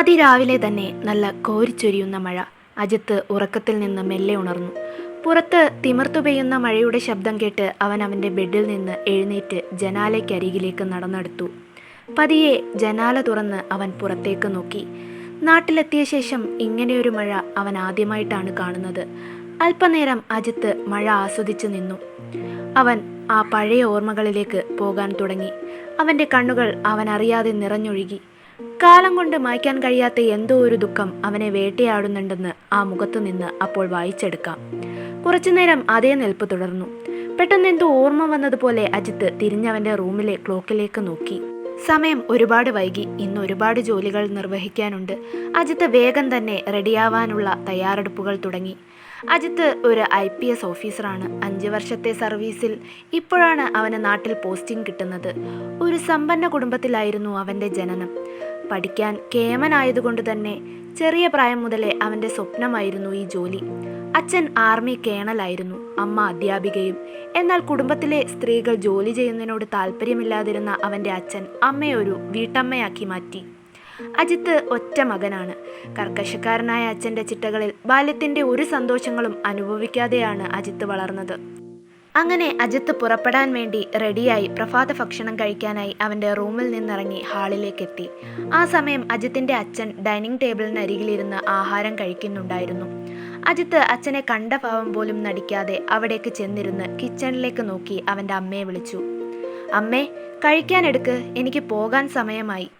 അതിരാവിലെ തന്നെ നല്ല കോരിച്ചൊരിയുന്ന മഴ അജിത്ത് ഉറക്കത്തിൽ നിന്ന് മെല്ലെ ഉണർന്നു. പുറത്ത് തിമർത്തു പെയ്യുന്ന മഴയുടെ ശബ്ദം കേട്ട് അവൻ അവന്റെ ബെഡിൽ നിന്ന് എഴുന്നേറ്റ് ജനാലയ്ക്കരികിലേക്ക് നടന്നെടുത്തു. പതിയെ ജനാല തുറന്ന് അവൻ പുറത്തേക്ക് നോക്കി. നാട്ടിലെത്തിയ ശേഷം ഇങ്ങനെയൊരു മഴ അവൻ ആദ്യമായിട്ടാണ് കാണുന്നത്. അല്പനേരം അജിത്ത് മഴ ആസ്വദിച്ചു നിന്നു. അവൻ ആ പഴയ ഓർമ്മകളിലേക്ക് പോകാൻ തുടങ്ങി. അവന്റെ കണ്ണുകൾ അവൻ അറിയാതെ നിറഞ്ഞൊഴുകി. കാലം കൊണ്ട് മായ്ക്കാൻ കഴിയാത്ത എന്തോ ഒരു ദുഃഖം അവനെ വേട്ടയാടുന്നുണ്ടെന്ന് ആ മുഖത്തു നിന്ന് അപ്പോൾ വായിച്ചെടുക്കാം. കുറച്ചുനേരം അതേ നിൽപ്പ് തുടർന്നു. പെട്ടെന്ന് എന്തോ ഓർമ്മ വന്നതുപോലെ അജിത്ത് തിരിഞ്ഞവന്റെ റൂമിലെ ക്ലോക്കിലേക്ക് നോക്കി. സമയം ഒരുപാട് വൈകി. ഇന്ന് ഒരുപാട് ജോലികൾ നിർവഹിക്കാനുണ്ട്. അജിത്ത് വേഗം തന്നെ റെഡിയാവാനുള്ള തയ്യാറെടുപ്പുകൾ തുടങ്ങി. അജിത്ത് ഒരു ഐ പി എസ് ഓഫീസറാണ്. അഞ്ച് വർഷത്തെ സർവീസിൽ ഇപ്പോഴാണ് അവന് നാട്ടിൽ പോസ്റ്റിംഗ് കിട്ടുന്നത്. ഒരു സമ്പന്ന കുടുംബത്തിലായിരുന്നു അവന്റെ ജനനം. പഠിക്കാൻ കേമനായതുകൊണ്ട് തന്നെ ചെറിയ പ്രായം മുതലേ അവന്റെ സ്വപ്നമായിരുന്നു ഈ ജോലി. അച്ഛൻ ആർമി കേണലായിരുന്നു അമ്മ അധ്യാപികയും. എന്നാൽ കുടുംബത്തിലെ സ്ത്രീകൾ ജോലി ചെയ്യുന്നതിനോട് താല്പര്യമില്ലാതിരുന്ന അവന്റെ അച്ഛൻ അമ്മയെ ഒരു വീട്ടമ്മയാക്കി മാറ്റി. അജിത്ത് ഒറ്റ മകനാണ്. കർക്കശക്കാരനായ അച്ഛന്റെ ചിട്ടകളിൽ ബാല്യത്തിന്റെ ഒരു സന്തോഷങ്ങളും അനുഭവിക്കാതെയാണ് അജിത്ത് വളർന്നത്. അങ്ങനെ അജിത്ത് പുറപ്പെടാൻ വേണ്ടി റെഡിയായി പ്രഭാത ഭക്ഷണം കഴിക്കാനായി അവന്റെ റൂമിൽ നിന്നിറങ്ങി ഹാളിലേക്കെത്തി. ആ സമയം അജിത്തിന്റെ അച്ഛൻ ഡൈനിങ് ടേബിളിനരികിലിരുന്ന് ആഹാരം കഴിക്കുന്നുണ്ടായിരുന്നു. അജിത്ത് അച്ഛനെ കണ്ട ഭാവം പോലും നടിക്കാതെ അവിടേക്ക് ചെന്നിരുന്ന് കിച്ചണിലേക്ക് നോക്കി അവന്റെ അമ്മയെ വിളിച്ചു. അമ്മേ കഴിക്കാനെടുക്ക്. എനിക്ക് പോകാൻ സമയമായി.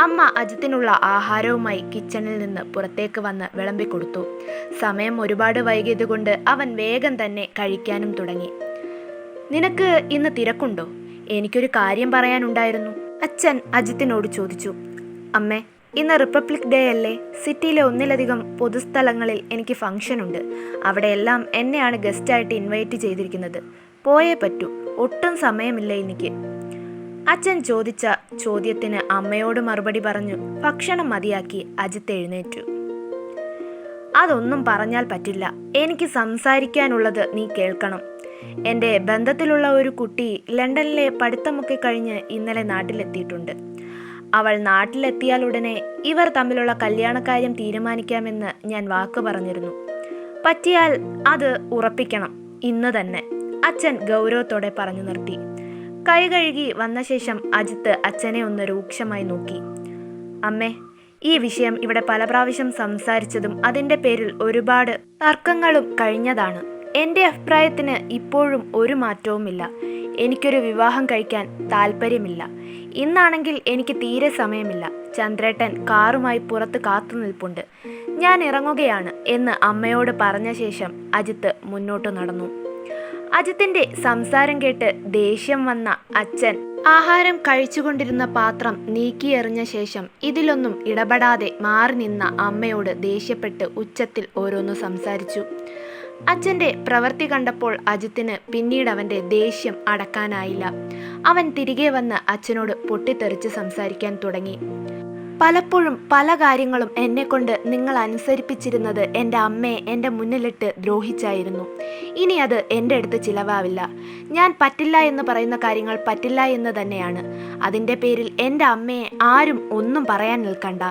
അമ്മ അജിത്തിനുള്ള ആഹാരവുമായി കിച്ചണിൽ നിന്ന് പുറത്തേക്ക് വന്ന് വിളമ്പിക്കൊടുത്തു സമയം ഒരുപാട് വൈകിയതുകൊണ്ട് അവൻ വേഗം തന്നെ കഴിക്കാനും തുടങ്ങി. നിനക്ക് ഇന്ന് തിരക്കുണ്ടോ? എനിക്കൊരു കാര്യം പറയാനുണ്ടായിരുന്നു. അച്ഛൻ അജിത്തിനോട് ചോദിച്ചു. അമ്മേ ഇന്ന് റിപ്പബ്ലിക് ഡേ അല്ലേ? സിറ്റിയിലെ ഒന്നിലധികം പൊതുസ്ഥലങ്ങളിൽ എനിക്ക് ഫംഗ്ഷൻ ഉണ്ട്. അവിടെയെല്ലാം എന്നെയാണ് ഗസ്റ്റായിട്ട് ഇൻവൈറ്റ് ചെയ്തിരിക്കുന്നത്. പോയേ പറ്റൂ. ഒട്ടും സമയമില്ല എനിക്ക്. അച്ഛൻ ചോദിച്ച ചോദ്യത്തിന് അമ്മയോട് മറുപടി പറഞ്ഞു ഭക്ഷണം മതിയാക്കി അജിത്ത് എഴുന്നേറ്റു. അതൊന്നും പറഞ്ഞാൽ പറ്റില്ല. എനിക്ക് സംസാരിക്കാനുള്ളത് നീ കേൾക്കണം. എന്റെ ബന്ധത്തിലുള്ള ഒരു കുട്ടി ലണ്ടനിലെ പഠിത്തമൊക്കെ കഴിഞ്ഞ് ഇന്നലെ നാട്ടിലെത്തിയിട്ടുണ്ട്. അവൾ നാട്ടിലെത്തിയാൽ ഉടനെ ഇവർ തമ്മിലുള്ള കല്യാണക്കാര്യം തീരുമാനിക്കാമെന്ന് ഞാൻ വാക്ക് പറഞ്ഞിരുന്നു. പറ്റിയാൽ അത് ഉറപ്പിക്കണം. ഇന്ന് തന്നെ. അച്ഛൻ ഗൗരവത്തോടെ പറഞ്ഞു നിർത്തി. കൈ കഴുകി വന്ന ശേഷം അജിത്ത് അച്ഛനെ ഒന്ന് രൂക്ഷമായി നോക്കി. അമ്മേ ഈ വിഷയം ഇവിടെ പല പ്രാവശ്യം സംസാരിച്ചതും അതിന്റെ പേരിൽ ഒരുപാട് തർക്കങ്ങളും കഴിഞ്ഞതാണ്. എന്റെ അഭിപ്രായത്തിന് ഇപ്പോഴും ഒരു മാറ്റവുമില്ല. എനിക്കൊരു വിവാഹം കഴിക്കാൻ താല്പര്യമില്ല ഇന്നാണെങ്കിൽ എനിക്ക് തീരെ സമയമില്ല. ചന്ദ്രേട്ടൻ കാറുമായി പുറത്ത് കാത്തു നിൽപ്പുണ്ട്. ഞാൻ ഇറങ്ങുകയാണ് എന്ന് അമ്മയോട് പറഞ്ഞ ശേഷം അജിത്ത് മുന്നോട്ട് നടന്നു. അജിത്തിന്റെ സംസാരം കേട്ട് ദേഷ്യം വന്ന അച്ഛൻ. ആഹാരം കഴിച്ചുകൊണ്ടിരുന്ന പാത്രം നീക്കിയെറിഞ്ഞ ശേഷം ഇതിലൊന്നും ഇടപെടാതെ മാറി നിന്ന അമ്മയോട് ദേഷ്യപ്പെട്ട് ഉച്ചത്തിൽ ഓരോന്ന് സംസാരിച്ചു. അച്ഛന്റെ പ്രവൃത്തി കണ്ടപ്പോൾ അജിത്തിന് പിന്നീട് അവന്റെ ദേഷ്യം അടക്കാനായില്ല. അവൻ തിരികെ വന്ന് അച്ഛനോട് പൊട്ടിത്തെറിച്ച് സംസാരിക്കാൻ തുടങ്ങി. പലപ്പോഴും പല കാര്യങ്ങളും എന്നെക്കൊണ്ട് നിങ്ങൾ അനുസരിപ്പിച്ചിരുന്നത് എന്റെ അമ്മയെ എന്റെ മുന്നിലിട്ട് ദ്രോഹിച്ചായിരുന്നു. ഇനി അത് എന്റെ അടുത്ത് ചിലവാവില്ല. ഞാൻ പറ്റില്ല എന്ന് പറയുന്ന കാര്യങ്ങൾ പറ്റില്ല എന്ന് തന്നെയാണ്. അതിന്റെ പേരിൽ എന്റെ അമ്മയെ ആരും ഒന്നും പറയാൻ നിൽക്കണ്ട.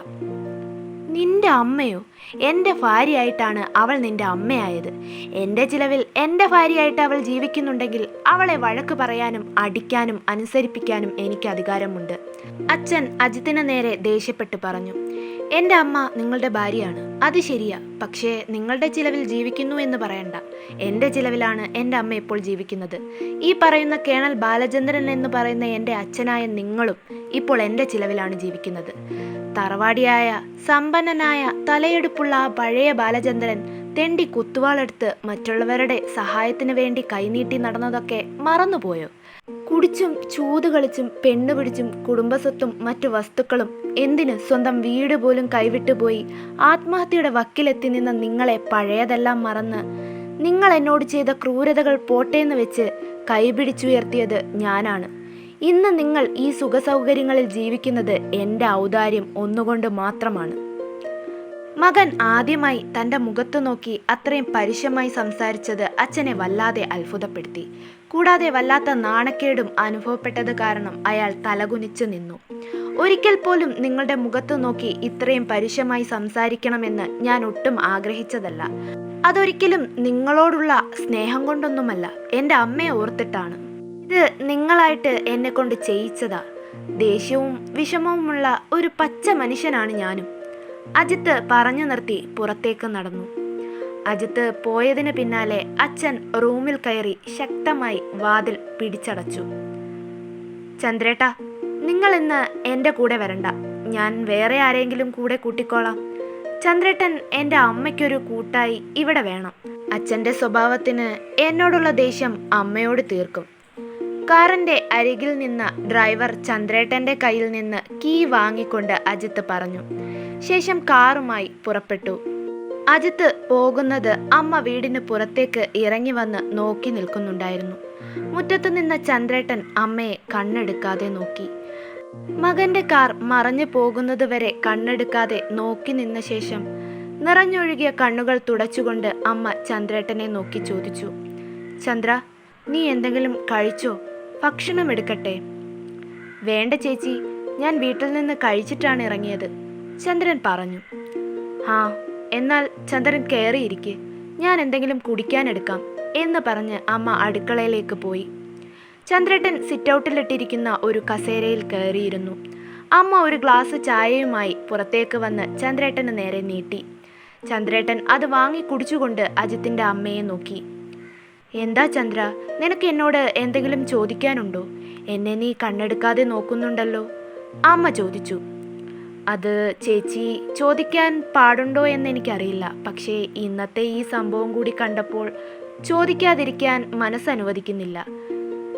നിന്റെ അമ്മയോ? എന്റെ ഭാര്യയായിട്ടാണ് അവൾ നിന്റെ അമ്മയായത്. എന്റെ ചിലവിൽ എന്റെ ഭാര്യയായിട്ട് അവൾ ജീവിക്കുന്നുണ്ടെങ്കിൽ അവളെ വഴക്ക് പറയാനും അടിക്കാനും അനുസരിപ്പിക്കാനും എനിക്ക് അധികാരമുണ്ട്. അച്ഛൻ അജിത്തിന് നേരെ ദേഷ്യപ്പെട്ട് പറഞ്ഞു. എന്റെ അമ്മ നിങ്ങളുടെ ഭാര്യയാണ്. അത് ശരിയാ. പക്ഷേ നിങ്ങളുടെ ചിലവിൽ ജീവിക്കുന്നു എന്ന് പറയണ്ട. എന്റെ ചിലവിലാണ് എന്റെ അമ്മ ഇപ്പോൾ ജീവിക്കുന്നത്. ഈ പറയുന്ന കേണൽ ബാലചന്ദ്രൻ എന്ന് പറയുന്ന എന്റെ അച്ഛനായ നിങ്ങളും ഇപ്പോൾ എന്റെ ചിലവിലാണ് ജീവിക്കുന്നത്. തറവാടിയായ സമ്പന്നനായ തലയെടുപ്പുള്ള ആ പഴയ ബാലചന്ദ്രൻ തെണ്ടി കുത്തുവാളെടുത്ത് മറ്റുള്ളവരുടെ സഹായത്തിന് വേണ്ടി കൈനീട്ടി നടന്നതൊക്കെ മറന്നുപോയോ? കുടിച്ചും ചൂത് കളിച്ചും പെണ്ണ് പിടിച്ചും കുടുംബസ്വത്തും മറ്റു വസ്തുക്കളും എന്തിന് സ്വന്തം വീട് പോലും കൈവിട്ടുപോയി ആത്മഹത്യയുടെ വക്കിലെത്തി നിന്ന നിങ്ങളെ പഴയതെല്ലാം മറന്ന് നിങ്ങൾ എന്നോട് ചെയ്ത ക്രൂരതകൾ പോട്ടേന്ന് വെച്ച് കൈപിടിച്ചുയർത്തിയത് ഞാനാണ്. ഇന്ന് നിങ്ങൾ ഈ സുഖസൗകര്യങ്ങളിൽ ജീവിക്കുന്നത് എന്റെ ഔദാര്യം ഒന്നുകൊണ്ട് മാത്രമാണ്. മകൻ ആദ്യമായി തന്റെ മുഖത്തു നോക്കി അത്രയും പരുഷമായി സംസാരിച്ചത് അച്ഛനെ വല്ലാതെ അത്ഭുതപ്പെടുത്തി. കൂടാതെ വല്ലാത്ത നാണക്കേടും അനുഭവപ്പെട്ടത് കാരണം അയാൾ തലകുനിച്ചു നിന്നു. ഒരിക്കൽ പോലും നിങ്ങളുടെ മുഖത്ത് നോക്കി ഇത്രയും പരുഷമായി സംസാരിക്കണമെന്ന് ഞാൻ ഒട്ടും ആഗ്രഹിച്ചതല്ല. അതൊരിക്കലും നിങ്ങളോടുള്ള സ്നേഹം കൊണ്ടൊന്നുമല്ല എന്റെ അമ്മയെ ഓർത്തിട്ടാണ്. ഇത് നിങ്ങളായിട്ട് എന്നെ കൊണ്ട് ചെയ്യിച്ചതാ. ദേഷ്യവും വിഷമവുമുള്ള ഒരു പച്ച മനുഷ്യനാണ് ഞാനും. അജിത്ത് പറഞ്ഞു നിർത്തി പുറത്തേക്ക് നടന്നു. അജിത്ത് പോയതിന് പിന്നാലെ അച്ഛൻ റൂമിൽ കയറി ശക്തമായി വാതിൽ പിടിച്ചടച്ചു. ചന്ദ്രേട്ട നിങ്ങൾ ഇന്ന് എന്റെ കൂടെ വരണ്ട. ഞാൻ വേറെ ആരെങ്കിലും കൂടെ കൂട്ടിക്കോളാം. ചന്ദ്രേട്ടൻ എന്റെ അമ്മയ്ക്കൊരു കൂട്ടായി ഇവിടെ വേണം. അച്ഛന്റെ സ്വഭാവത്തിന് എന്നോടുള്ള ദേഷ്യം അമ്മയോട് തീർക്കും. കാറിന്റെ അരികിൽ നിന്ന ഡ്രൈവർ ചന്ദ്രേട്ടന്റെ കയ്യിൽ നിന്ന് കീ വാങ്ങിക്കൊണ്ട് അജിത്ത് പറഞ്ഞു. ശേഷം കാറുമായി പുറപ്പെട്ടു. അജിത്ത് പോകുന്നത് അമ്മ വീടിന് പുറത്തേക്ക് ഇറങ്ങി വന്ന് നോക്കി നിൽക്കുന്നുണ്ടായിരുന്നു. മുറ്റത്ത് നിന്ന ചന്ദ്രേട്ടൻ അമ്മയെ കണ്ണെടുക്കാതെ നോക്കി. മകന്റെ കാർ മറഞ്ഞു പോകുന്നത് വരെ കണ്ണെടുക്കാതെ നോക്കി നിന്ന ശേഷം നിറഞ്ഞൊഴുകിയ കണ്ണുകൾ തുടച്ചുകൊണ്ട് അമ്മ ചന്ദ്രേട്ടനെ നോക്കി ചോദിച്ചു. ചന്ദ്ര നീ എന്തെങ്കിലും കഴിച്ചോ? ഭക്ഷണം എടുക്കട്ടെ. വേണ്ട ചേച്ചി ഞാൻ വീട്ടിൽ നിന്ന് കഴിച്ചിട്ടാണ് ഇറങ്ങിയത് ചന്ദ്രൻ പറഞ്ഞു. ആ എന്നാൽ ചന്ദ്രൻ കയറിയിരിക്കെ. ഞാൻ എന്തെങ്കിലും കുടിക്കാനെടുക്കാം എന്ന് പറഞ്ഞ് അമ്മ അടുക്കളയിലേക്ക് പോയി. ചന്ദ്രേട്ടൻ സിറ്റൗട്ടിലിട്ടിരിക്കുന്ന ഒരു കസേരയിൽ കയറിയിരുന്നു. അമ്മ ഒരു ഗ്ലാസ് ചായയുമായി പുറത്തേക്ക് വന്ന് ചന്ദ്രേട്ടന് നേരെ നീട്ടി. ചന്ദ്രേട്ടൻ അത് വാങ്ങി കുടിച്ചുകൊണ്ട് അജിത്തിന്റെ അമ്മയെ നോക്കി. എന്താ ചന്ദ്ര നിനക്ക് എന്നോട് എന്തെങ്കിലും ചോദിക്കാനുണ്ടോ? എന്നെ നീ കണ്ണെടുക്കാതെ നോക്കുന്നുണ്ടല്ലോ? അമ്മ ചോദിച്ചു. അത് ചേച്ചി ചോദിക്കാൻ പാടുണ്ടോ എന്ന് എനിക്കറിയില്ല. പക്ഷേ ഇന്നത്തെ ഈ സംഭവം കൂടി കണ്ടപ്പോൾ ചോദിക്കാതിരിക്കാൻ മനസ്സനുവദിക്കുന്നില്ല.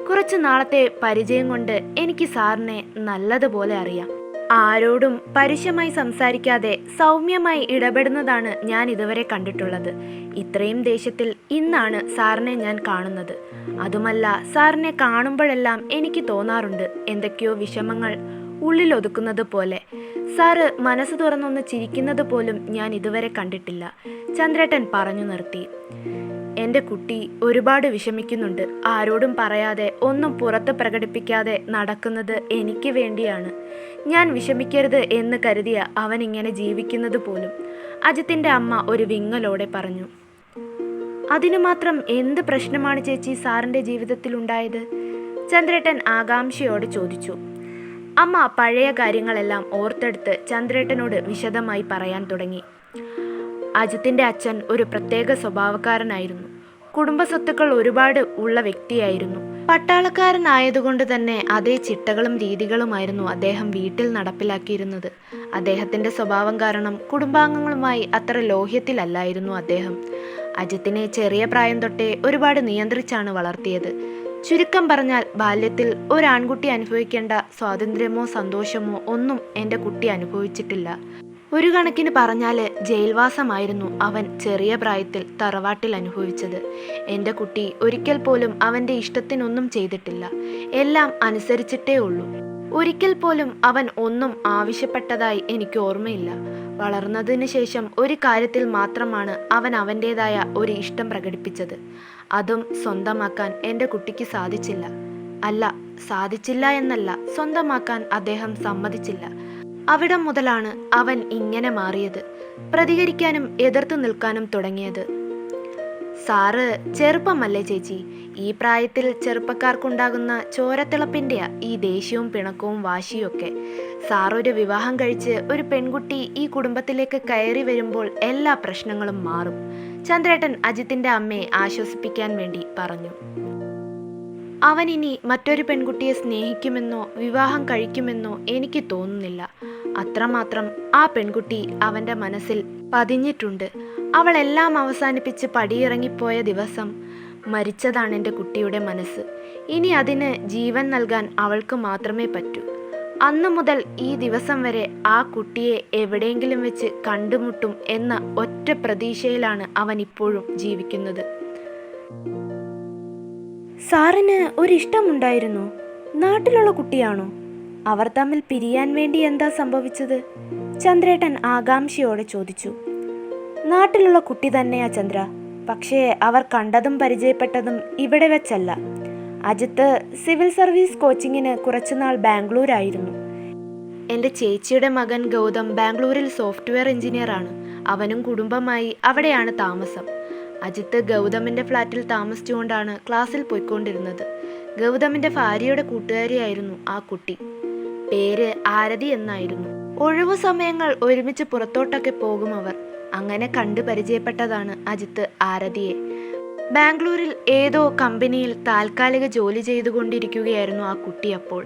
കുറച്ച് നാളത്തെ പരിചയം കൊണ്ട് എനിക്ക് സാറിനെ നല്ലതുപോലെ അറിയാം. ആരോടും പരുഷമായി സംസാരിക്കാതെ സൗമ്യമായി ഇടപെടുന്നതാണ് ഞാൻ ഇതുവരെ കണ്ടിട്ടുള്ളത്. ഇത്രയും ദേഷ്യത്തിൽ ഇന്നാണ് സാറിനെ ഞാൻ കാണുന്നത്. അതുമല്ല സാറിനെ കാണുമ്പോഴെല്ലാം എനിക്ക് തോന്നാറുണ്ട് എന്തൊക്കെയോ വിഷമങ്ങൾ ഉള്ളിലൊതുക്കുന്നത് പോലെ. സാറ് മനസ്സ് തുറന്നൊന്ന് ചിരിക്കുന്നത് പോലും ഞാൻ ഇതുവരെ കണ്ടിട്ടില്ല. ചന്ദ്രേട്ടൻ പറഞ്ഞു നിർത്തി. എന്റെ കുട്ടി ഒരുപാട് വിഷമിക്കുന്നുണ്ട്. ആരോടും പറയാതെ ഒന്നും പുറത്ത് പ്രകടിപ്പിക്കാതെ നടക്കുന്നത് എനിക്ക് വേണ്ടിയാണ്. ഞാൻ വിഷമിക്കരുത് എന്ന് കരുതിയ അവൻ ഇങ്ങനെ ജീവിക്കുന്നത് പോലും. അജിത്തിന്റെ അമ്മ ഒരു വിങ്ങലോടെ പറഞ്ഞു. അതിനു മാത്രം എന്ത് പ്രശ്നമാണ് ചേച്ചി സാറിന്റെ ജീവിതത്തിൽ ഉണ്ടായത് ചന്ദ്രേട്ടൻ ആകാംക്ഷയോടെ ചോദിച്ചു. അമ്മ പഴയ കാര്യങ്ങളെല്ലാം ഓർത്തെടുത്ത് ചന്ദ്രേട്ടനോട് വിശദമായി പറയാൻ തുടങ്ങി. അജിത്തിന്റെ അച്ഛൻ ഒരു പ്രത്യേക സ്വഭാവക്കാരനായിരുന്നു. കുടുംബ സ്വത്തുക്കൾ ഒരുപാട് ഉള്ള വ്യക്തിയായിരുന്നു. പട്ടാളക്കാരനായതുകൊണ്ട് തന്നെ അതേ ചിട്ടകളും രീതികളുമായിരുന്നു അദ്ദേഹം വീട്ടിൽ നടപ്പിലാക്കിയിരുന്നത്. അദ്ദേഹത്തിന്റെ സ്വഭാവം കാരണം കുടുംബാംഗങ്ങളുമായി അത്ര ലോഹ്യത്തിലല്ലായിരുന്നു അദ്ദേഹം. അജിത്തിനെ ചെറിയ പ്രായം തൊട്ടേ ഒരുപാട് നിയന്ത്രിച്ചാണ് വളർത്തിയത്. ചുരുക്കം പറഞ്ഞാൽ ബാല്യത്തിൽ ഒരാൺകുട്ടി അനുഭവിക്കേണ്ട സ്വാതന്ത്ര്യമോ സന്തോഷമോ ഒന്നും എന്റെ കുട്ടി അനുഭവിച്ചിട്ടില്ല. ഒരു കണക്കിന് പറഞ്ഞാൽ ജയിൽവാസമായിരുന്നു അവൻ ചെറിയ പ്രായത്തിൽ തറവാട്ടിൽ അനുഭവിച്ചത്. എന്റെ കുട്ടി ഒരിക്കൽ പോലും അവന്റെ ഇഷ്ടത്തിനൊന്നും ചെയ്തിട്ടില്ല. എല്ലാം അനുസരിച്ചിട്ടേ ഉള്ളൂ. ഒരിക്കൽ പോലും അവൻ ഒന്നും ആവശ്യപ്പെട്ടതായി എനിക്ക് ഓർമ്മയില്ല. വളർന്നതിന് ശേഷം ഒരു കാര്യത്തിൽ മാത്രമാണ് അവൻ അവന്റേതായ ഒരു ഇഷ്ടം പ്രകടിപ്പിച്ചത്. അതും സ്വന്തമാക്കാൻ എന്റെ കുട്ടിക്ക് സാധിച്ചില്ല. അല്ല സാധിച്ചില്ല എന്നല്ല സ്വന്തമാക്കാൻ അദ്ദേഹം സമ്മതിച്ചില്ല. അവിടം മുതലാണ് അവൻ ഇങ്ങനെ മാറിയത്. പ്രതികരിക്കാനും എതിർത്തു നിൽക്കാനും തുടങ്ങിയത്. സാറ് ചെറുപ്പമല്ലേ ചേച്ചി? ഈ പ്രായത്തിൽ ചെറുപ്പക്കാർക്കുണ്ടാകുന്ന ചോരത്തിളപ്പിന്റെയാ ഈ ദേഷ്യവും പിണക്കവും വാശിയൊക്കെ സാറൊരു വിവാഹം കഴിച്ച് ഒരു പെൺകുട്ടി ഈ കുടുംബത്തിലേക്ക് കയറി വരുമ്പോൾ എല്ലാ പ്രശ്നങ്ങളും മാറും. ചന്ദ്രേട്ടൻ അജിത്തിന്റെ അമ്മയെ ആശ്വസിപ്പിക്കാൻ വേണ്ടി പറഞ്ഞു. അവൻ ഇനി മറ്റൊരു പെൺകുട്ടിയെ സ്നേഹിക്കുമെന്നോ വിവാഹം കഴിക്കുമെന്നോ എനിക്ക് തോന്നുന്നില്ല. അത്രമാത്രം ആ പെൺകുട്ടി അവന്റെ മനസ്സിൽ പതിഞ്ഞിട്ടുണ്ട്. അവൾ എല്ലാം അവസാനിപ്പിച്ച് പടിയിറങ്ങിപ്പോയ ദിവസം മരിച്ചതാണ് എന്റെ കുട്ടിയുടെ മനസ്സ്. ഇനി അതിന് ജീവൻ നൽകാൻ അവൾക്ക് മാത്രമേ പറ്റൂ. അന്നു മുതൽ ഈ ദിവസം വരെ ആ കുട്ടിയെ എവിടെയെങ്കിലും വെച്ച് കണ്ടുമുട്ടും എന്ന ഒറ്റ പ്രതീക്ഷയിലാണ് അവൻ ഇപ്പോഴും ജീവിക്കുന്നത്. സാറിന് ഒരിഷ്ടമുണ്ടായിരുന്നു. നാട്ടിലുള്ള കുട്ടിയാണോ? അവർ തമ്മിൽ പിരിയാൻ വേണ്ടി എന്താ സംഭവിച്ചത്? ചന്ദ്രേട്ടൻ ആകാംക്ഷയോടെ ചോദിച്ചു. നാട്ടിലുള്ള കുട്ടി തന്നെയാ ചന്ദ്ര. പക്ഷേ അവർ കണ്ടതും പരിചയപ്പെട്ടതും ഇവിടെ വെച്ചല്ല. അജിത്ത് സിവിൽ സർവീസ് കോച്ചിങ്ങിന് കുറച്ചുനാൾ ബാംഗ്ലൂരായിരുന്നു. എന്റെ ചേച്ചിയുടെ മകൻ ഗൗതം ബാംഗ്ലൂരിൽ സോഫ്റ്റ്വെയർ എഞ്ചിനീയറാണ്. അവനും കുടുംബമായി അവിടെയാണ് താമസം. അജിത്ത് ഗൗതമിന്റെ ഫ്ലാറ്റിൽ താമസിച്ചുകൊണ്ടാണ് ക്ലാസ്സിൽ പോയിക്കൊണ്ടിരുന്നത്. ഗൗതമിന്റെ ഭാര്യയുടെ കൂട്ടുകാരിയായിരുന്നു ആ കുട്ടി. പേര് ആരതി എന്നായിരുന്നു. ഒഴിവു സമയങ്ങൾ ഒരുമിച്ച് പുറത്തോട്ടൊക്കെ പോകും അവർ. അങ്ങനെ കണ്ടു പരിചയപ്പെട്ടതാണ് അജിത്ത് ആരതിയെ. ബാംഗ്ലൂരിൽ ഏതോ കമ്പനിയിൽ താൽക്കാലിക ജോലി ചെയ്തുകൊണ്ടിരിക്കുകയായിരുന്നു ആ കുട്ടി അപ്പോൾ.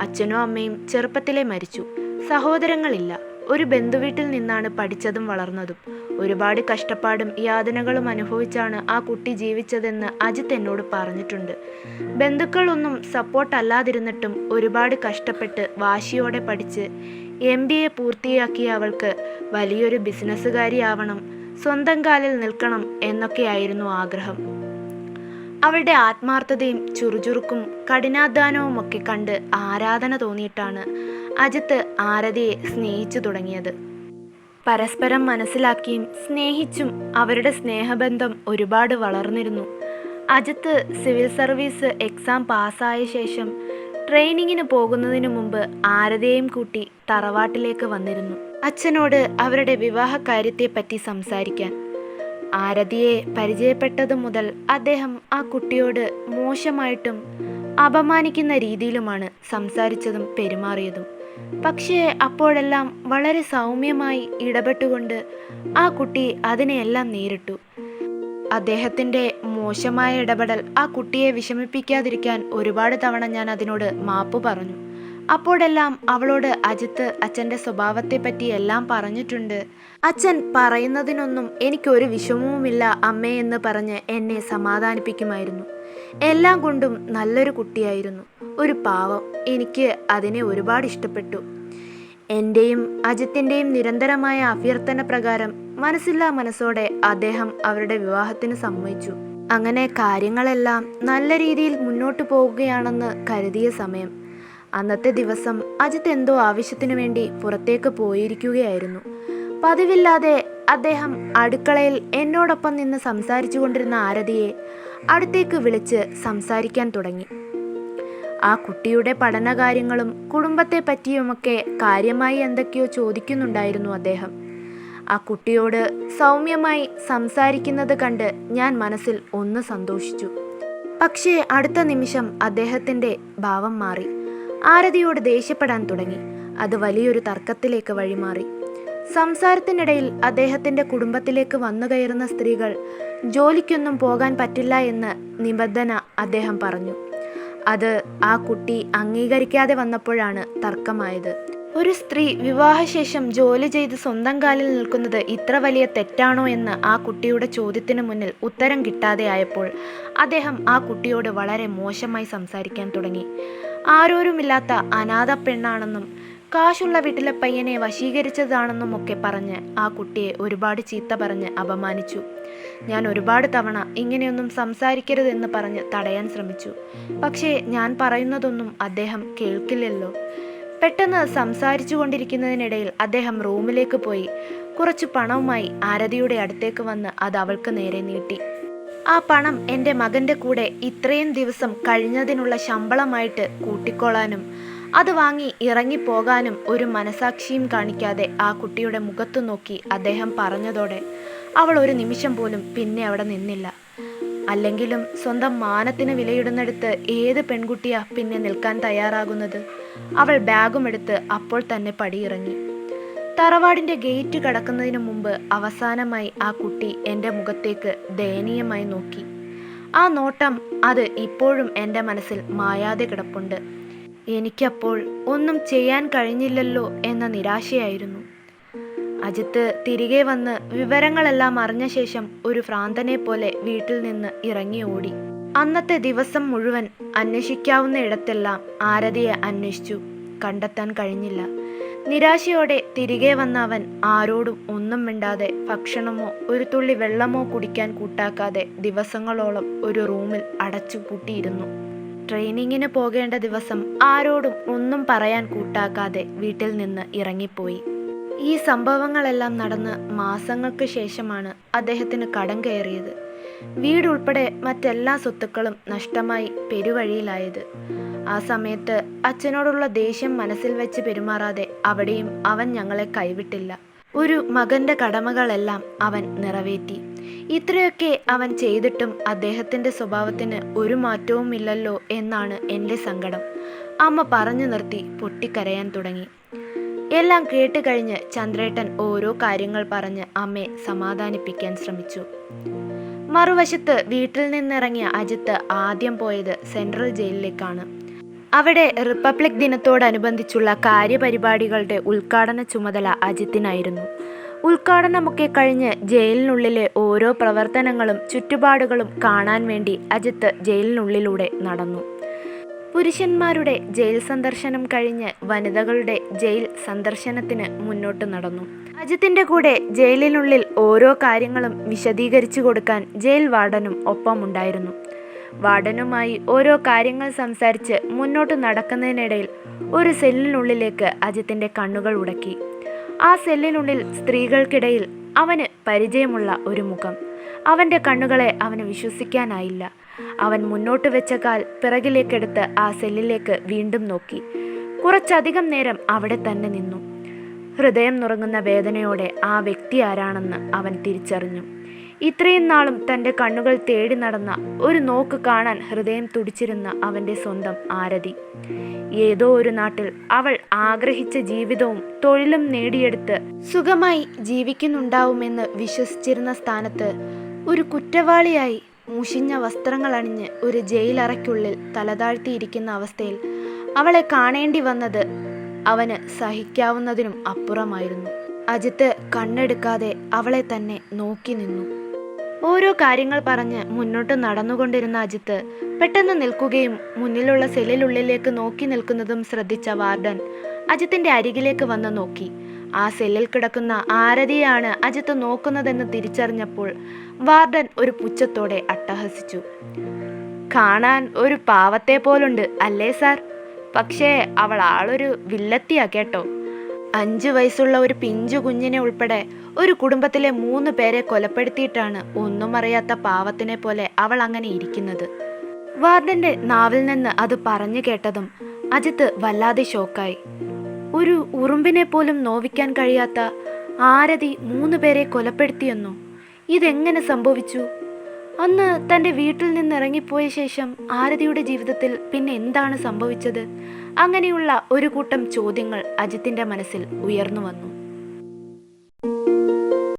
അച്ഛനും അമ്മയും ചെറുപ്പത്തിലെ മരിച്ചു. സഹോദരങ്ങളില്ല. ഒരു ബന്ധുവീട്ടിൽ നിന്നാണ് പഠിച്ചതും വളർന്നതും. ഒരുപാട് കഷ്ടപ്പാടും യാതനകളും അനുഭവിച്ചാണ് ആ കുട്ടി ജീവിച്ചതെന്ന് അജിത്ത് എന്നോട് പറഞ്ഞിട്ടുണ്ട്. ബന്ധുക്കളൊന്നും സപ്പോർട്ടല്ലാതിരുന്നിട്ടും ഒരുപാട് കഷ്ടപ്പെട്ട് വാശിയോടെ പഠിച്ച് എം ബി എ പൂർത്തിയാക്കിയ അവൾക്ക് വലിയൊരു ബിസിനസ്സുകാരിയാവണം സ്വന്തം കാലിൽ നിൽക്കണം എന്നൊക്കെയായിരുന്നു ആഗ്രഹം. അവളുടെ ആത്മാർത്ഥതയും ചുറുചുറുക്കും കഠിനാധ്വാനവും ഒക്കെ കണ്ട് ആരാധന തോന്നിയിട്ടാണ് അജിത്ത് ആരതിയെ സ്നേഹിച്ചു തുടങ്ങിയത്. പരസ്പരം മനസ്സിലാക്കിയും സ്നേഹിച്ചും അവരുടെ സ്നേഹബന്ധം ഒരുപാട് വളർന്നിരുന്നു. അജിത്ത് സിവിൽ സർവീസ് എക്സാം പാസ്സായ ശേഷം ട്രെയിനിങ്ങിന് പോകുന്നതിന് മുമ്പ് ആരതിയെയും കൂട്ടി തറവാട്ടിലേക്ക് വന്നിരുന്നു. അച്ഛനോട് അവരുടെ വിവാഹ കാര്യത്തെപ്പറ്റി സംസാരിക്കാൻ. ആരതിയെ പരിചയപ്പെട്ടതു മുതൽ അദ്ദേഹം ആ കുട്ടിയോട് മോശമായിട്ടും അപമാനിക്കുന്ന രീതിയിലുമാണ് സംസാരിച്ചതും പെരുമാറിയതും. പക്ഷേ അപ്പോഴെല്ലാം വളരെ സൗമ്യമായി ഇടപെട്ടുകൊണ്ട് ആ കുട്ടി അതിനെയെല്ലാം നേരിട്ടു. അദ്ദേഹത്തിന്റെ മോശമായ ഇടപെടൽ ആ കുട്ടിയെ വിഷമിപ്പിക്കാതിരിക്കാൻ ഒരുപാട് തവണ ഞാൻ അതിനോട് മാപ്പ് പറഞ്ഞു. അപ്പോഴെല്ലാം അവളോട് അജിത്ത് അച്ഛന്റെ സ്വഭാവത്തെപ്പറ്റി എല്ലാം പറഞ്ഞിട്ടുണ്ട്. അച്ഛൻ പറയുന്നതിനൊന്നും എനിക്കൊരു വിഷമവുമില്ല അമ്മേ എന്ന് പറഞ്ഞ് എന്നെ സമാധാനിപ്പിക്കുമായിരുന്നു. എല്ലാം കൊണ്ടും നല്ലൊരു കുട്ടിയായിരുന്നു. ഒരു പാവം. എനിക്ക് അതിനെ ഒരുപാട് ഇഷ്ടപ്പെട്ടു. എന്റെയും അജിത്തിന്റെയും നിരന്തരമായ അഭ്യർത്ഥന പ്രകാരം മനസ്സില്ലാ മനസ്സോടെ അദ്ദേഹം അവരുടെ വിവാഹത്തിന് സമ്മതിച്ചു. അങ്ങനെ കാര്യങ്ങളെല്ലാം നല്ല രീതിയിൽ മുന്നോട്ട് പോവുകയാണെന്ന് കരുതിയ സമയം അന്നത്തെ ദിവസം അജിത് എന്തോ ആവശ്യത്തിനു വേണ്ടി പുറത്തേക്ക് പോയിരിക്കുകയായിരുന്നു. പതിവില്ലാതെ അദ്ദേഹം അടുക്കളയിൽ എന്നോടൊപ്പം നിന്ന് സംസാരിച്ചു കൊണ്ടിരുന്ന ആരതിയെ അടുത്തേക്ക് വിളിച്ച് സംസാരിക്കാൻ തുടങ്ങി. ആ കുട്ടിയുടെ പഠനകാര്യങ്ങളും കുടുംബത്തെ പറ്റിയുമൊക്കെ കാര്യമായി എന്തൊക്കെയോ ചോദിക്കുന്നുണ്ടായിരുന്നു അദ്ദേഹം. ആ കുട്ടിയോട് സൗമ്യമായി സംസാരിക്കുന്നത് കണ്ട് ഞാൻ മനസ്സിൽ ഒന്ന് സന്തോഷിച്ചു. പക്ഷേ അടുത്ത നിമിഷം അദ്ദേഹത്തിന്റെ ഭാവം മാറി. ആരതിയോട് ദേഷ്യപ്പെടാൻ തുടങ്ങി. അത് വലിയൊരു തർക്കത്തിലേക്ക് വഴിമാറി. സംസാരത്തിനിടയിൽ അദ്ദേഹത്തിന്റെ കുടുംബത്തിലേക്ക് വന്നു കയറുന്ന സ്ത്രീകൾ ജോലിക്കൊന്നും പോകാൻ പറ്റില്ല എന്ന് നിബന്ധന അദ്ദേഹം പറഞ്ഞു. അത് ആ കുട്ടി അംഗീകരിക്കാതെ വന്നപ്പോഴാണ് തർക്കമായത്. ഒരു സ്ത്രീ വിവാഹശേഷം ജോലി ചെയ്ത് സ്വന്തം കാലിൽ നിൽക്കുന്നത് ഇത്ര വലിയ തെറ്റാണോ എന്ന് ആ കുട്ടിയുടെ ചോദ്യത്തിന് മുന്നിൽ ഉത്തരം കിട്ടാതെ ആയപ്പോൾ അദ്ദേഹം ആ കുട്ടിയോട് വളരെ മോശമായി സംസാരിക്കാൻ തുടങ്ങി. ആരോരുമില്ലാത്ത അനാഥ പെണ്ണാണെന്നും കാശുള്ള വീട്ടിലെ പയ്യനെ വശീകരിച്ചതാണെന്നും ഒക്കെ പറഞ്ഞ് ആ കുട്ടിയെ ഒരുപാട് ചീത്ത പറഞ്ഞ് അപമാനിച്ചു. ഞാൻ ഒരുപാട് തവണ ഇങ്ങനെയൊന്നും സംസാരിക്കരുതെന്ന് പറഞ്ഞ് തടയാൻ ശ്രമിച്ചു. പക്ഷേ ഞാൻ പറയുന്നതൊന്നും അദ്ദേഹം കേൾക്കില്ലല്ലോ. പെട്ടെന്ന് സംസാരിച്ചു കൊണ്ടിരിക്കുന്നതിനിടയിൽ അദ്ദേഹം റൂമിലേക്ക് പോയി. കുറച്ച് പണവുമായി ആരതിയുടെ അടുത്തേക്ക് വന്ന് അത് അവൾക്ക് നേരെ നീട്ടി. ആ പണം എന്റെ മകന്റെ കൂടെ ഇത്രയും ദിവസം കഴിഞ്ഞതിനുള്ള ശമ്പളമായിട്ട് കൂട്ടിക്കൊള്ളാനും അത് വാങ്ങി ഇറങ്ങിപ്പോകാനും ഒരു മനസാക്ഷിയും കാണിക്കാതെ ആ കുട്ടിയുടെ മുഖത്തു നോക്കി അദ്ദേഹം പറഞ്ഞതോടെ അവൾ ഒരു നിമിഷം പോലും പിന്നെ അവിടെ നിന്നില്ല. അല്ലെങ്കിലും സ്വന്തം മാനത്തിന് വിലയിടുന്നിടത്ത് ഏത് പെൺകുട്ടിയാ പിന്നെ നിൽക്കാൻ തയ്യാറാകുന്നത്? അവൾ ബാഗും എടുത്ത് അപ്പോൾ തന്നെ പടിയിറങ്ങി. തറവാടിന്റെ ഗേറ്റ് കടക്കുന്നതിന് മുമ്പ് അവസാനമായി ആ കുട്ടി എന്റെ മുഖത്തേക്ക് ദയനീയമായി നോക്കി. ആ നോട്ടം അത് ഇപ്പോഴും എന്റെ മനസ്സിൽ മായാതെ കിടപ്പുണ്ട്. എനിക്കപ്പോൾ ഒന്നും ചെയ്യാൻ കഴിഞ്ഞില്ലല്ലോ എന്ന നിരാശയായിരുന്നു. അജിത്ത് തിരികെ വന്ന് വിവരങ്ങളെല്ലാം അറിഞ്ഞ ശേഷം ഒരു ഭ്രാന്തനെ പോലെ വീട്ടിൽ നിന്ന് ഇറങ്ങി ഓടി. അന്നത്തെ ദിവസം മുഴുവൻ അന്വേഷിക്കാവുന്ന ഇടത്തെല്ലാം ആരതിയെ അന്വേഷിച്ചു. കണ്ടെത്താൻ കഴിഞ്ഞില്ല. നിരാശയോടെ തിരികെ വന്ന അവൻ ആരോടും ഒന്നും മിണ്ടാതെ ഭക്ഷണമോ ഒരു തുള്ളി വെള്ളമോ കുടിക്കാൻ കൂട്ടാക്കാതെ ദിവസങ്ങളോളം ഒരു റൂമിൽ അടച്ചു പൂട്ടിയിരുന്നു. ട്രെയിനിങ്ങിന് പോകേണ്ട ദിവസം ആരോടും ഒന്നും പറയാൻ കൂട്ടാക്കാതെ വീട്ടിൽ നിന്ന് ഇറങ്ങിപ്പോയി. ഈ സംഭവങ്ങളെല്ലാം നടന്ന് മാസങ്ങൾക്ക് ശേഷമാണ് അദ്ദേഹത്തിന് കടം കയറിയത്. വീടുൾപ്പെടെ മറ്റെല്ലാ സ്വത്തുക്കളും നഷ്ടമായി പെരുവഴിയിലായത്. ആ സമയത്ത് അച്ഛനോടുള്ള ദേഷ്യം മനസ്സിൽ വെച്ച് പെരുമാറാതെ അവിടെയും അവൻ ഞങ്ങളെ കൈവിട്ടില്ല. ഒരു മകന്റെ കടമകളെല്ലാം അവൻ നിറവേറ്റി. ഇത്രയൊക്കെ അവൻ ചെയ്തിട്ടും അദ്ദേഹത്തിന്റെ സ്വഭാവത്തിന് ഒരു മാറ്റവും ഇല്ലല്ലോ എന്നാണ് എന്റെ സങ്കടം. അമ്മ പറഞ്ഞു നിർത്തി പൊട്ടിക്കരയാൻ തുടങ്ങി. എല്ലാം കേട്ട് കഴിഞ്ഞ് ചന്ദ്രേട്ടൻ ഓരോ കാര്യങ്ങൾ പറഞ്ഞ് അമ്മയെ സമാധാനിപ്പിക്കാൻ ശ്രമിച്ചു. മറുവശത്ത് വീട്ടിൽ നിന്നിറങ്ങിയ അജിത്ത് ആദ്യം പോയത് സെൻട്രൽ ജയിലിലേക്കാണ്. അവിടെ റിപ്പബ്ലിക് ദിനത്തോടനുബന്ധിച്ചുള്ള കാര്യപരിപാടികളുടെ ഉദ്ഘാടന ചുമതല അജിത്തിനായിരുന്നു. ഉദ്ഘാടനമൊക്കെ കഴിഞ്ഞ് ജയിലിനുള്ളിലെ ഓരോ പ്രവർത്തനങ്ങളും ചുറ്റുപാടുകളും കാണാൻ വേണ്ടി അജിത്ത് ജയിലിനുള്ളിലൂടെ നടന്നു. പുരുഷന്മാരുടെ ജയിൽ സന്ദർശനം കഴിഞ്ഞ് വനിതകളുടെ ജയിൽ സന്ദർശനത്തിന് മുന്നോട്ട് നടന്നു. അജിത്തിന്റെ കൂടെ ജയിലിനുള്ളിൽ ഓരോ കാര്യങ്ങളും വിശദീകരിച്ചു കൊടുക്കാൻ ജയിൽ വാർഡനും ഒപ്പമുണ്ടായിരുന്നു. വാർഡനുമായി ഓരോ കാര്യങ്ങൾ സംസാരിച്ച് മുന്നോട്ട് നടക്കുന്നതിനിടയിൽ ഒരു സെല്ലിനുള്ളിലേക്ക് അജിത്തിന്റെ കണ്ണുകൾ ഉടക്കി. ആ സെല്ലിനുള്ളിൽ സ്ത്രീകൾക്കിടയിൽ അവന് പരിചയമുള്ള ഒരു മുഖം. അവന്റെ കണ്ണുകളെ അവന് വിശ്വസിക്കാനായില്ല. അവൻ മുന്നോട്ട് വെച്ച കാൽ പിറകിലേക്കെടുത്ത് ആ സെല്ലിലേക്ക് വീണ്ടും നോക്കി. കുറച്ചധികം നേരം അവിടെ തന്നെ നിന്നു. ഹൃദയം നുറങ്ങുന്ന വേദനയോടെ ആ വ്യക്തി ആരാണെന്ന് അവൻ തിരിച്ചറിഞ്ഞു. ഇത്രയും നാളും തന്റെ കണ്ണുകൾ തേടി നടന്ന ഒരു നോക്ക് കാണാൻ ഹൃദയം തുടിച്ചിരുന്ന അവന്റെ സ്വന്തം ആരതി. ഏതോ ഒരു നാട്ടിൽ അവൾ ആഗ്രഹിച്ച ജീവിതവും തൊഴിലും നേടിയെടുത്ത് സുഖമായി ജീവിക്കുന്നുണ്ടാവുമെന്ന് വിശ്വസിച്ചിരുന്ന സ്ഥാനത്ത് ഒരു കുറ്റവാളിയായി മുഷിഞ്ഞ വസ്ത്രങ്ങൾ അണിഞ്ഞ് ഒരു ജയിലറയ്ക്കുള്ളിൽ തലതാഴ്ത്തിയിരിക്കുന്ന അവസ്ഥയിൽ അവളെ കാണേണ്ടി വന്നത് അവന് സഹിക്കാവുന്നതിനും അപ്പുറമായിരുന്നു. അജിത്ത് കണ്ണെടുക്കാതെ അവളെ തന്നെ നോക്കി നിന്നു. ഓരോ കാര്യങ്ങൾ പറഞ്ഞ് മുന്നോട്ട് നടന്നുകൊണ്ടിരുന്ന അജിത്ത് പെട്ടെന്ന് നിൽക്കുകയും മുന്നിലുള്ള സെല്ലിനുള്ളിലേക്ക് നോക്കി നിൽക്കുന്നതും ശ്രദ്ധിച്ച വാർഡൻ അജിത്തിന്റെ അരികിലേക്ക് വന്ന് നോക്കി. ആ സെല്ലിൽ കിടക്കുന്ന ആരതിയാണ് അജിത്ത് നോക്കുന്നതെന്ന് തിരിച്ചറിഞ്ഞപ്പോൾ വാർഡൻ ഒരു പുച്ഛത്തോടെ അട്ടഹസിച്ചു. കാണാൻ ഒരു പാവത്തെ പോലുണ്ട് അല്ലേ സാർ? പക്ഷേ അവൾ ആളൊരു വില്ലത്തിയാ കേട്ടോ. അഞ്ചു വയസ്സുള്ള ഒരു പിഞ്ചു കുഞ്ഞിനെ ഉൾപ്പെടെ ഒരു കുടുംബത്തിലെ മൂന്ന് പേരെ കൊലപ്പെടുത്തിയിട്ടാണ് ഒന്നും അറിയാത്ത പാവത്തിനെ പോലെ അവൾ അങ്ങനെ ഇരിക്കുന്നത്. വാർഡന്റെ നാവിൽ നിന്ന് അത് പറഞ്ഞു കേട്ടതും അജിത്ത് വല്ലാതെ ഷോക്കായി. ഒരു ഉറുമ്പിനെ പോലും നോവിക്കാൻ കഴിയാത്ത ആരതി മൂന്ന് പേരെ കൊലപ്പെടുത്തിയെന്നു? ഇതെങ്ങനെ സംഭവിച്ചു? അന്ന് തന്റെ വീട്ടിൽ നിന്ന് ഇറങ്ങിപ്പോയ ശേഷം ആരതിയുടെ ജീവിതത്തിൽ പിന്നെ എന്താണ് സംഭവിച്ചത്? അങ്ങനെയുള്ള ഒരു കൂട്ടം ചോദ്യങ്ങൾ അജിത്തിന്റെ മനസ്സിൽ ഉയർന്നു വന്നു.